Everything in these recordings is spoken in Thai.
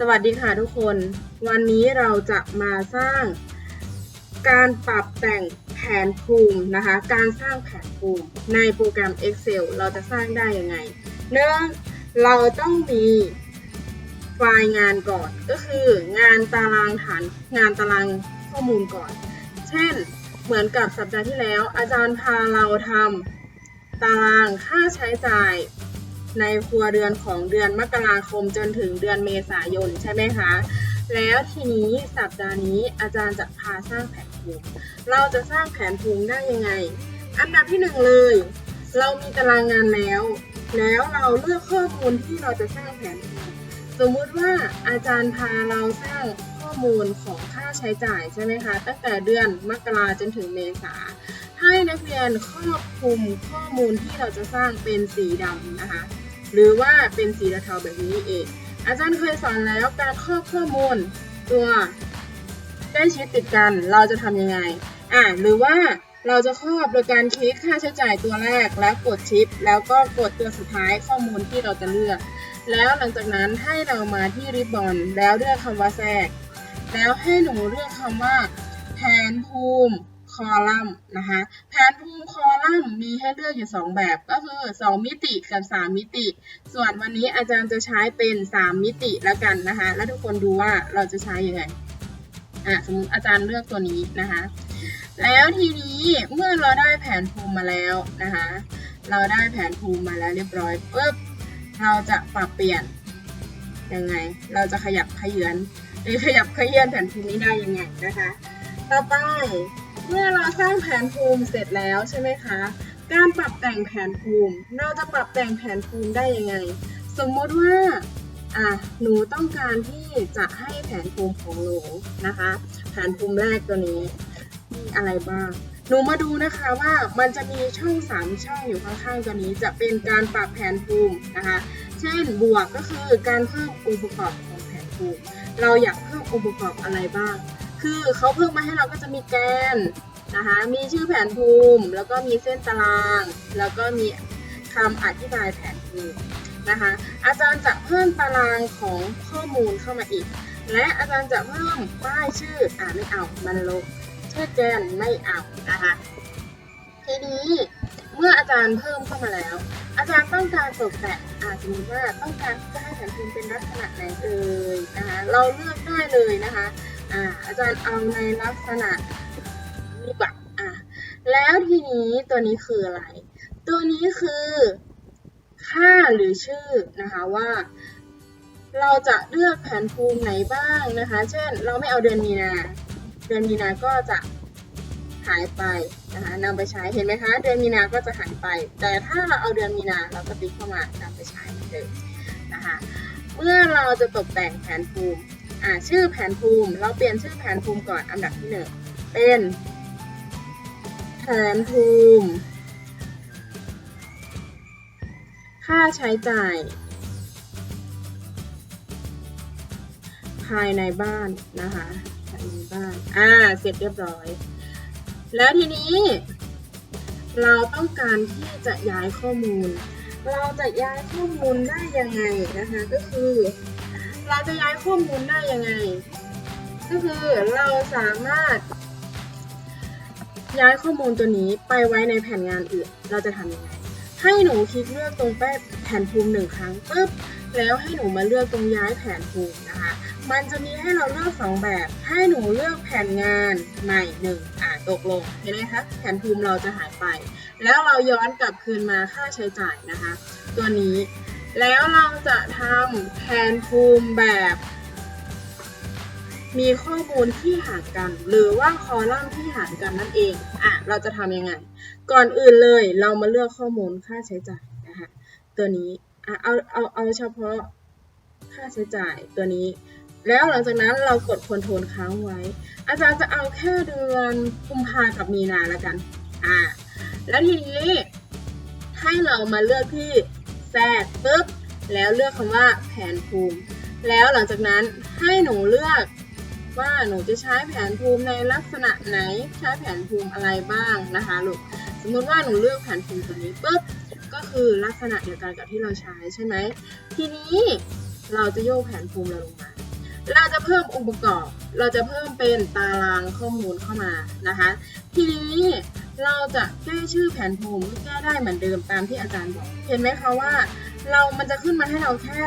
สวัสดีค่ะทุกคน วันนี้เราจะมาสร้างการปรับแต่งแผนภูมินะคะ การสร้างแผนภูมิในโปรแกรม Excel เราจะสร้างได้ยังไง เนื่องเราต้องมีไฟล์งานก่อน ก็คืองานตารางฐานงานตารางข้อมูลก่อน เช่น เหมือนกับสัปดาห์ที่แล้ว อาจารย์พาเราทำตารางค่าใช้จ่าย ในครัวเรือนของเดือนมกราคมจนถึงเดือนเมษายนใช่ไหมคะ แล้วทีนี้สัปดาห์นี้อาจารย์จะพาสร้างแผนภูมิ เราจะสร้างแผนภูมิได้ยังไง อันดับที่หนึ่งเลย เรามีตารางงานแล้ว แล้วเราเลือกข้อมูลที่เราจะสร้างแผนภูมิสมมุติว่าอาจารย์พาเราสร้างข้อมูลของค่าใช้จ่ายใช่ไหมคะ ตั้งแต่เดือนมกราจนถึงเมษาให้นักเรียนครอบคลุมข้อมูลที่เราจะสร้างเป็นสีดำนะคะ หรือว่าเป็นสีเทาแบบนี้เอง อาจารย์เคยสอนแล้วการครอบข้อมูลตัวใกล้ชิดติดกันเราจะทำยังไงอ่าหรือว่าเราจะครอบโดยการคลิกค่าใช้จ่ายตัวแรก แล้วกดชิป แล้วก็กดตัวสุดท้ายข้อมูลที่เราจะเลือก แล้วหลังจากนั้นให้เรามาที่ริบบอนแล้วเลือกคำว่าแทรก แล้วให้หนูเลือกคำว่าแผนภูมิ คอลัมน์นะคะแผนภูมิคอลัมน์มีให้เลือกอยู่ 2 แบบก็คือ 2 มิติกับ 3 มิติ ส่วนวันนี้อาจารย์จะใช้เป็น 3 มิติแล้วกันนะคะแล้วทุกคนดูว่าเราจะใช้ยังไงอะสมมติอาจารย์เลือกตัวนี้นะคะแล้วทีนี้เมื่อเราได้แผนภูมิมาแล้วนะคะเราได้แผนภูมิมาแล้วเรียบร้อยปุ๊บเราจะปรับเปลี่ยนยังไง เราจะขยับขยือนหรือขยับขยื่นแผนภูมินี้ได้ยังไงนะคะ ต่อไป เมื่อเราสร้างแผนภูมิเสร็จแล้วใช่ไหมคะ การปรับแต่งแผนภูมิ เราจะปรับแต่งแผนภูมิได้ยังไง สมมติว่าอะหนูต้องการที่จะให้แผนภูมิของหนูนะคะ แผนภูมิแรกตัวนี้มีอะไรบ้าง หนูมาดูนะคะว่ามันจะมีช่องสามช่องอยู่ข้างๆตัวนี้ จะเป็นการปรับแผนภูมินะคะ เช่นบวกก็คือการเพิ่มองค์ประกอบของแผนภูมิ เราอยากเพิ่มองค์ประกอบอะไรบ้าง คือเขาเพิ่มมาให้เราก็จะมีแกนนะคะ มีชื่อแผนภูมิ แล้วก็มีเส้นตาราง แล้วก็มีคำอธิบายแผนภูมินะคะ อาจารย์จะเพิ่มตารางของข้อมูลเข้ามาอีก และอาจารย์จะเพิ่มป้ายชื่อ อ่าไม่เอา มันลบชื่อแกนไม่เอานะคะ ทีนี้เมื่ออาจารย์เพิ่มเข้ามาแล้ว อาจารย์ต้องการตกแต่งอาสมมติว่าต้องการที่จะให้แผนภูมิเป็นลักษณะไหนเอ่ยนะคะ เราเลือกได้เลยนะคะ อ่าอาจารย์เอาในลักษณะนี้ก่อนอ่าแล้วทีนี้ตัวนี้คืออะไร ตัวนี้คือ ค่าหรือชื่อนะคะว่าเราจะเลือกแผนภูมิไหนบ้างนะคะ เช่น เราไม่เอาเดือนมีนา เดือนมีนาก็จะหายไปนะคะนำไปใช้ เห็นไหมคะ เดือนมีนาก็จะหายไป แต่ถ้าเราเอาเดือนมีนาเราก็ติ๊กเข้ามานำไปใช้เหมือนเดิมนะคะ เมื่อเราจะตกแต่งแผนภูมิ อ่าชื่อแผนภูมิ เราเปลี่ยนชื่อแผนภูมิก่อนอันดับที่หนึ่งเป็นแผนภูมิ ค่าใช้จ่าย ภายในบ้านนะคะภายในบ้านอ่าเสร็จเรียบร้อย แล้วทีนี้ เราต้องการที่จะย้ายข้อมูล เราจะย้ายข้อมูลได้ยังไงนะคะก็คือ เราจะย้ายข้อมูลได้ยังไง ก็คือเราสามารถ ย้ายข้อมูลตัวนี้ไปไว้ในแผนงานอื่น เราจะทำยังไง ให้หนูคลิกเลือกตรงแป้นแผนภูมิหนึ่งครั้งปุ๊บแล้วให้หนูมาเลือกตรงย้ายแผนภูมินะคะ มันจะมีให้เราเลือกสองแบบ ให้หนูเลือกแผนงานใหม่หนึ่งอ่าตกลงเห็นไหมคะแผนภูมิเราจะหายไป แล้วเราย้อนกลับคืนมาค่าใช้จ่ายนะคะ ตัวนี้ แล้วเราจะทำแผนภูมิแบบ มีข้อมูลที่หากัน หรือว่าคอลัมน์ที่หางกันนั่นเอง อะ เราจะทำยังไง ก่อนอื่นเลยเรามาเลือกข้อมูลค่าใช้จ่ายนะคะตัวนี้อะเอาเอาเอาเฉพาะค่าใช้จ่ายตัวนี้ แล้วหลังจากนั้นเรากดคอนโทรลค้างไว้ อาจารย์จะเอาแค่เดือนกุมภากับมีนาแล้วกัน อ่าแล้วทีนี้ให้เรามาเลือกที่ แทรกปึ๊บแล้วเลือกคำว่าแผนภูมิ แล้วหลังจากนั้นให้หนูเลือกว่าหนูจะใช้แผนภูมิในลักษณะไหนใช้แผนภูมิอะไรบ้างนะคะลูกสมมติว่าหนูเลือกแผนภูมิตัวนี้ปุ๊บก็คือลักษณะเดียวกันกับที่เราใช้ใช่ไหมทีนี้เราจะโยกแผนภูมิเราลงมา เราจะเพิ่มองค์ประกอบ เราจะเพิ่มเป็นตารางข้อมูลเข้ามานะคะ ทีนี้เราจะแก้ชื่อแผนภูมิแก้ได้เหมือนเดิมตามที่อาจารย์บอก เห็นไหมคะว่า เรามันจะขึ้นมาให้เราแค่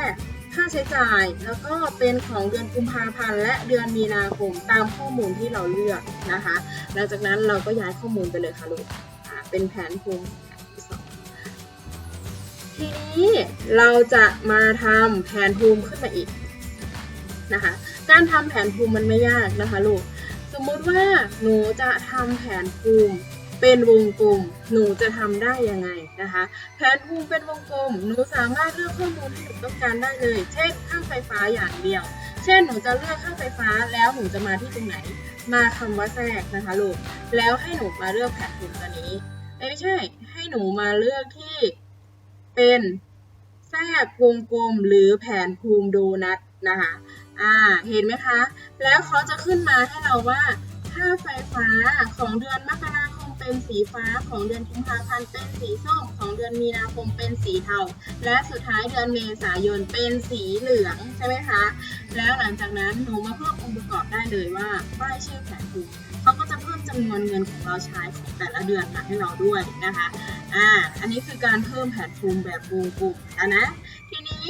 ค่าใช้จ่ายแล้วก็เป็นของเดือนกุมภาพันธ์และเดือนมีนาคมตามข้อมูลที่เราเลือกนะคะ หลังจากนั้นเราก็ย้ายข้อมูลไปเลยค่ะลูกเป็นแผนภูมิที่สองทีนี้เราจะมาทำแผนภูมิขึ้นมาอีก นะคะ การทำแผนภูมิมันไม่ยากนะคะลูก สมมุติว่าหนูจะทำแผนภูมิเป็นวงกลม หนูจะทำได้ยังไงนะคะ แผนภูมิเป็นวงกลม หนูสามารถเลือกข้อมูลที่หนูต้องการได้เลย เช่นค่าไฟฟ้าอย่างเดียว เช่นหนูจะเลือกค่าไฟฟ้าแล้วหนูจะมาที่ตรงไหน มาคำว่าแทรกนะคะลูก แล้วให้หนูมาเลือกแผนภูมิตัวนี้ ไม่ใช่ ให้หนูมาเลือกที่เป็นแทรกวงกลมหรือแผนภูมิโดนัทนะคะ อ่า เห็นไหมคะ แล้วเขาจะขึ้นมาให้เราว่าค่าไฟฟ้าของเดือนมกราคมเป็นสีฟ้า ของเดือนกุมภาพันธ์เป็นสีส้ม ของเดือนมีนาคมเป็นสีเทา และสุดท้ายเดือนเมษายนเป็นสีเหลืองใช่ไหมคะ แล้วหลังจากนั้นหนูมาเพิ่มองค์ประกอบได้เลยว่าป้ายชื่อแผนภูมิเขาก็จะเพิ่มจำนวนเงินของเราใช้ของแต่ละเดือนมาให้เราด้วยนะคะ อ่า อันนี้คือการเพิ่มแผนภูมิแบบวงกลมนะ ทีนี้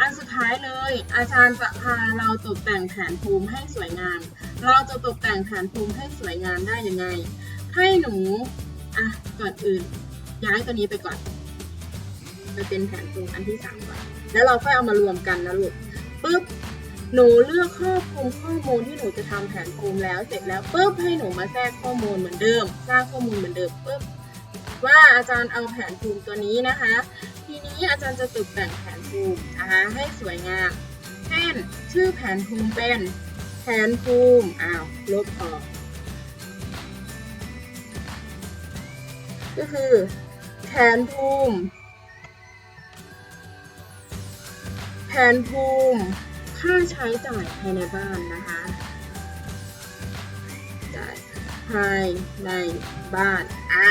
อันสุดท้ายเลย อาจารย์จะพาเราตกแต่งแผนภูมิให้สวยงาม เราจะตกแต่งแผนภูมิให้สวยงามได้ยังไง ให้หนูอะก่อนอื่น ย้ายตัวนี้ไปก่อนไปเป็นแผนภูมิอันที่สามก่อนแล้วเราค่อยเอามารวมกันนะลูกปึ๊บหนูเลือกครอบคลุมข้อมูลที่หนูจะทำแผนภูมิแล้วเสร็จแล้วปึ๊บให้หนูมาแทรกข้อมูลเหมือนเดิม สร้างข้อมูลเหมือนเดิมปึ๊บว่าอาจารย์เอาแผนภูมิตัวนี้นะคะ ทีนี้อาจารย์จะตกแต่งแผ ภูมิให้สวยงาม เช่น ชื่อแผนภูมิเป็น แผนภูมิอ้าวลบออกก็คือแผนภูมิ แผนภูมิค่าใช้จ่ายภายในบ้านนะคะจ่ายภายในบ้านอ่า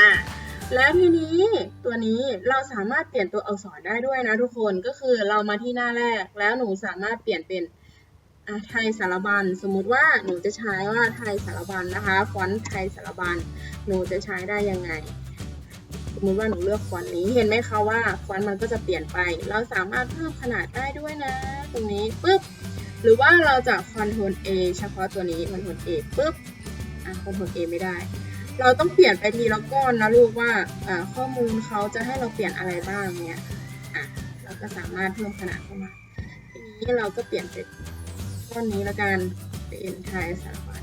แล้วทีนี้ตัวนี้เราสามารถเปลี่ยนตัวอักษรได้ด้วยนะทุกคนก็คือเรามาที่หน้าแรกแล้วหนูสามารถเปลี่ยนเป็นไทยสารบัญสมมุติว่าหนูจะใช้ว่าไทยสารบัญนะคะฟอนต์ไทยสารบัญหนูจะใช้ได้ยังไง สมมติว่าหนูเลือกฟอนต์นี้เห็นไหมคะว่าฟอนต์มันก็จะเปลี่ยนไป เราสามารถเพิ่มขนาดได้ด้วยนะ ตรงนี้ปุ๊บหรือว่าเราจะ Ctrl A เฉพาะตัวนี้ Ctrl A ปุ๊บอะ Ctrl A ไม่ได้ เราต้องเปลี่ยนไปทีละก้อนนะลูกว่าข้อมูลเขาจะให้เราเปลี่ยนอะไรบ้างเนี่ยอะเราก็สามารถเพิ่มขนาดเข้ามา ทีนี้เราก็เปลี่ยนเป็นก้อนนี้ละกันเป็นไทยสารพัน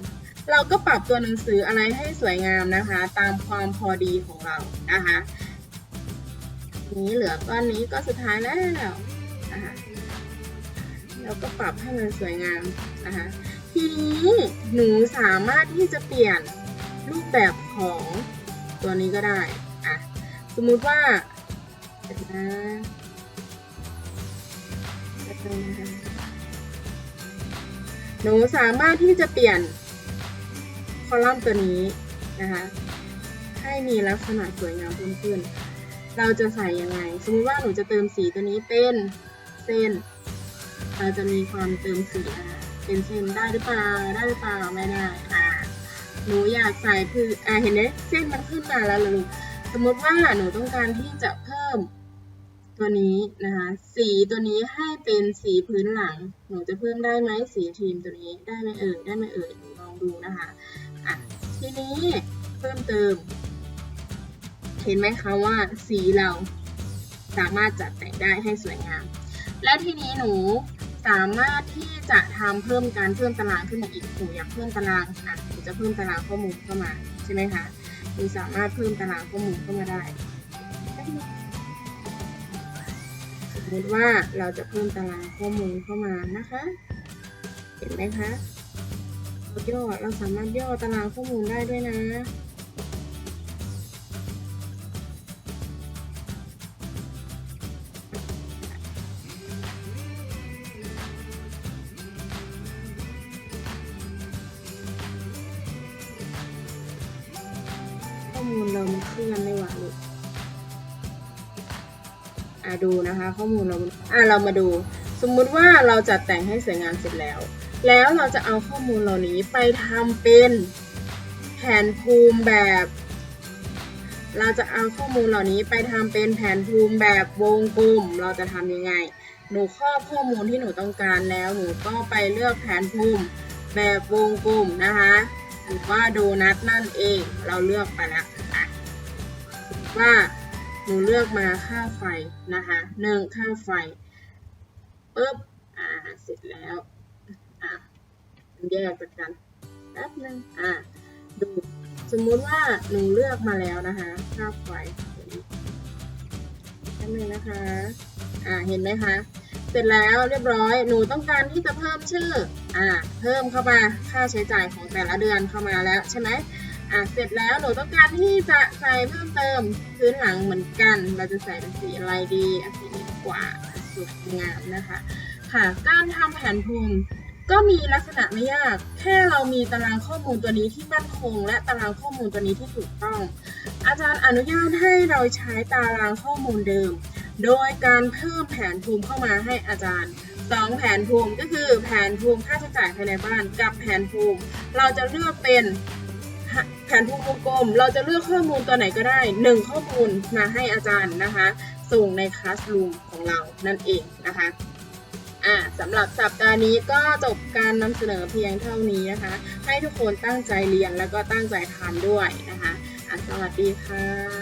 เราก็ปรับตัวหนังสืออะไรให้สวยงามนะคะ ตามความพอดีของเรานะคะนี้เหลือก้อนนี้ก็สุดท้ายแล้วนะคะเราก็ปรับให้มันสวยงามนะคะทีนี้หนูสามารถที่จะเปลี่ยน รูปแบบของตัวนี้ก็ได้อะสมมุติว่านะหนูสามารถที่จะเปลี่ยนคอลัมน์ตัวนี้นะคะให้มีลักษณะสวยงามเพิ่มขึ้น เราจะใส่ยังไง สมมติว่าหนูจะเติมสีตัวนี้เป็นเส้น เราจะมีความเติมสีนะคะเป็นเส้นได้หรือเปล่า ได้หรือเปล่า ไม่ได้อ่า หนูอยากใส่คืออ่าเห็นไหมเส้นมันขึ้นมาแล้วลูกสมมติว่าหนูต้องการที่จะเพิ่มตัวนี้นะคะสีตัวนี้ให้เป็นสีพื้นหลัง หนูจะเพิ่มได้ไหมสีทีมตัวนี้ได้ไหมเอ่ยได้ไหมเอ่ยหนูลองดูนะคะอะทีนี้เพิ่มเติม เห็นไหมคะว่าสีเราสามารถจัดแต่งได้ให้สวยงาม และทีนี้หนู สามารถที่จะทำเพิ่มการเพิ่มตารางขึ้นมาอีกหนูอยากเพิ่มตารางอะหนูจะเพิ่มตารางข้อมูลเข้ามาใช่ไหมคะหนูสามารถเพิ่มตารางข้อมูลเข้ามาได้สมมติว่าเราจะเพิ่มตารางข้อมูลเข้ามานะคะ เห็นไหมคะเราย่อเราสามารถย่อตารางข้อมูลได้ด้วยนะ เรามันเคลื่อนไม่หวาลูกอะดูนะคะข้อมูลเราอะเรามาดู สมมุติว่าเราจัดแต่งให้สวยงามเสร็จแล้ว แล้วเราจะเอาข้อมูลเหล่านี้ไปทำเป็นแผนภูมิแบบ เราจะเอาข้อมูลเหล่านี้ไปทำเป็นแผนภูมิแบบวงกลม เราจะทำยังไง หนูครอบข้อมูลที่หนูต้องการแล้วหนูก็ไปเลือกแผนภูมิแบบวงกลมนะคะหรือว่าโดนัทนั่นเองเราเลือกไปแล้ว ว่าหนูเลือกมาค่าไฟนะคะหนึ่งค่าไฟปุ๊บอ่าเสร็จแล้วอะแยกจากกันแป๊บนึงอะดูสมมุติว่าหนูเลือกมาแล้วนะคะค่าไฟแป๊บนึงนะคะอ่าเห็นไหมคะเสร็จแล้วเรียบร้อยหนูต้องการที่จะเพิ่มชื่ออ่าเพิ่มเข้ามาค่าใช้จ่ายของแต่ละเดือนเข้ามาแล้วใช่ไหม อ่าเสร็จแล้วหนูต้องการที่จะใส่เพิ่มเติมพื้นหลังเหมือนกัน เราจะใส่เป็นสีอะไรดีอะสีนี้กว่าสวยงามนะคะ ค่ะการทำแผนภูมิก็มีลักษณะไม่ยาก แค่เรามีตารางข้อมูลตัวนี้ที่มั่นคง และตารางข้อมูลตัวนี้ที่ถูกต้อง อาจารย์อนุญาตให้เราใช้ตารางข้อมูลเดิม โดยการเพิ่มแผนภูมิเข้ามาให้อาจารย์สองแผนภูมิก็คือแผนภูมิค่าใช้จ่ายภายในบ้านกับแผนภูมิ เราจะเลือกเป็น แผนภูมิวงกลม เราจะเลือกข้อมูลตัวไหนก็ได้หนึ่งข้อมูลมาให้อาจารย์นะคะ ส่งในคลาสรูมของเรานั่นเองนะคะอ่าสำหรับสัปดาห์นี้ก็จบการนำเสนอเพียงเท่านี้นะคะ ให้ทุกคนตั้งใจเรียนแล้วก็ตั้งใจทำด้วยนะคะอะสวัสดีค่ะ